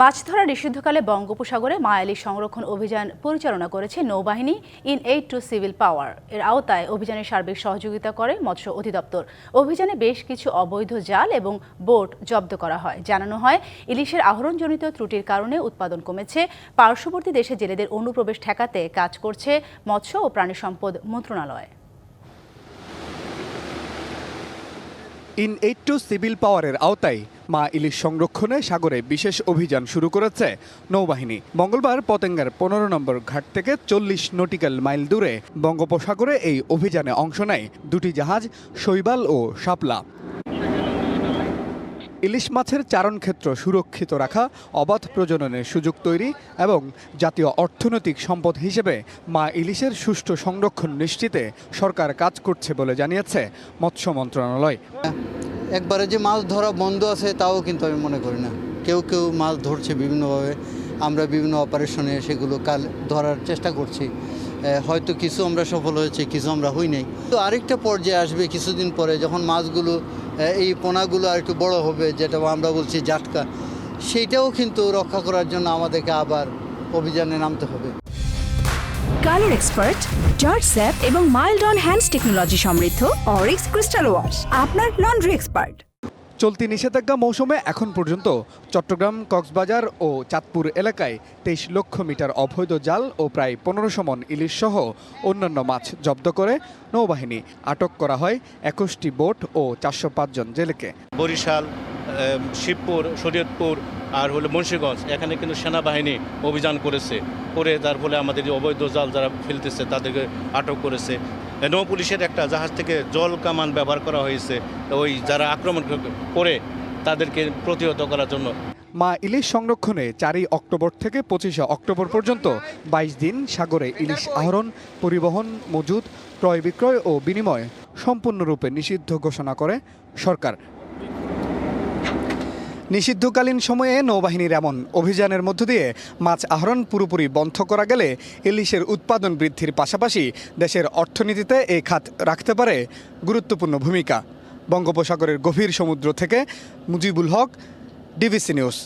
মাছ ধরা নিষিদ্ধকালে বঙ্গোপসাগরে মায়ালি সংরক্ষণ অভিযান পরিচালনা করেছে নৌবাহিনী in aid to civil power. এর আওতায় অভিযানে সার্বিক সহযোগিতা করে মৎস্য অধিদপ্তর। অভিযানে বেশ কিছু অবৈধ জাল এবং বোট জব্দ করা হয়। জানানো হয়, ইলিশের আহরণজনিত ত্রুটির কারণে উৎপাদন কমেছে। পার্শ্ববর্তী দেশে জেলেদের অনুপ্রবেশ ঠেকাতে কাজ করছে মৎস্য ও প্রাণী সম্পদ মন্ত্রণালয়। ইন এইট টু সিভিল পাওয়ারের আওতায় মা ইলিশ সংরক্ষণে সাগরে বিশেষ অভিযান শুরু করেছে নৌবাহিনী। মঙ্গলবার পতেঙ্গার পনেরো নম্বর ঘাট থেকে চল্লিশ নটিক্যাল মাইল দূরে বঙ্গোপসাগরে এই অভিযানে অংশ নেয় দুটি জাহাজ, শৈবাল ও শাপলা। ইলিশ মাছের চারণক্ষেত্র সুরক্ষিত রাখা, অবাধ প্রজননের সুযোগ তৈরি এবং জাতীয় অর্থনৈতিক সম্পদ হিসেবে মা ইলিশের সুষ্ঠু সংরক্ষণ নিশ্চিতে সরকার কাজ করছে বলে জানিয়েছে মৎস্য মন্ত্রণালয়। একবারে যে মাছ ধরা বন্ধ আছে, তাও কিন্তু আমি মনে করি না। কেউ কেউ মাছ ধরছে বিভিন্নভাবে। আমরা বিভিন্ন অপারেশনে সেগুলো কাল ধরার চেষ্টা করছি। হয়তো কিছু আমরা সফল হয়েছে, কিছু আমরা হই নাই। তো আরেকটা পর্যায়ে আসবে কিছুদিন পরে যখন মাছগুলো এই পোনাগুলো আর একটু বড় হবে, যেটা আমরা বলছি জাটকা, সেইটাও কিন্তু রক্ষা করার জন্য আমাদেরকে আবার অভিযানে নামতে হবে। কালার এক্সপার্ট জর্জ স্যাপ এবং মাইল্ড অন হ্যান্ডস টেকনোলজি সমৃদ্ধ অরিক্স ক্রিস্টাল ওয়াশ আপনার লন্ড্রি এক্সপার্ট। চলতি নিষেধাজ্ঞা মৌসুমে এখন পর্যন্ত চট্টগ্রাম কক্সবাজার ও চাঁদপুর এলাকায় তেইশ লক্ষ মিটার অবৈধ জাল ও প্রায় পনেরোশো মন ইলিশ সহ অন্যান্য মাছ জব্দ করে নৌবাহিনী আটক করা হয় একুশটি বোট ও চারশো জন জেলেকে। বরিশাল শিবপুর শরীয়তপুর আর হলো মুন্সিগঞ্জ, এখানে কিন্তু সেনাবাহিনী অভিযান করেছে। করে তার ফলে আমাদের যে অবৈধ জাল যারা ফেলতেছে, তাদেরকে আটক করেছে। নৌ পুলিশের একটা জাহাজ থেকে জল কামান ব্যবহার করা হয়েছে। ওই যারা আক্রমণ করে তাদেরকে প্রতিহত করার জন্য। মা ইলিশ সংরক্ষণে চারই অক্টোবর থেকে পঁচিশে অক্টোবর পর্যন্ত বাইশ দিন সাগরে ইলিশ আহরণ, পরিবহন মজুদ, ক্রয় বিক্রয় ও বিনিময় সম্পূর্ণরূপে নিষিদ্ধ ঘোষণা করে সরকার। নিষিদ্ধকালীন সময়ে নৌবাহিনীর এমন অভিযানের মধ্য দিয়ে মাছ আহরণ পুরোপুরি বন্ধ করা গেলে ইলিশের উৎপাদন বৃদ্ধির পাশাপাশি দেশের অর্থনীতিতে এই খাত রাখতে পারে গুরুত্বপূর্ণ ভূমিকা। বঙ্গোপসাগরের গভীর সমুদ্র থেকে মুজিবুল হক, ডিবিসি নিউজ।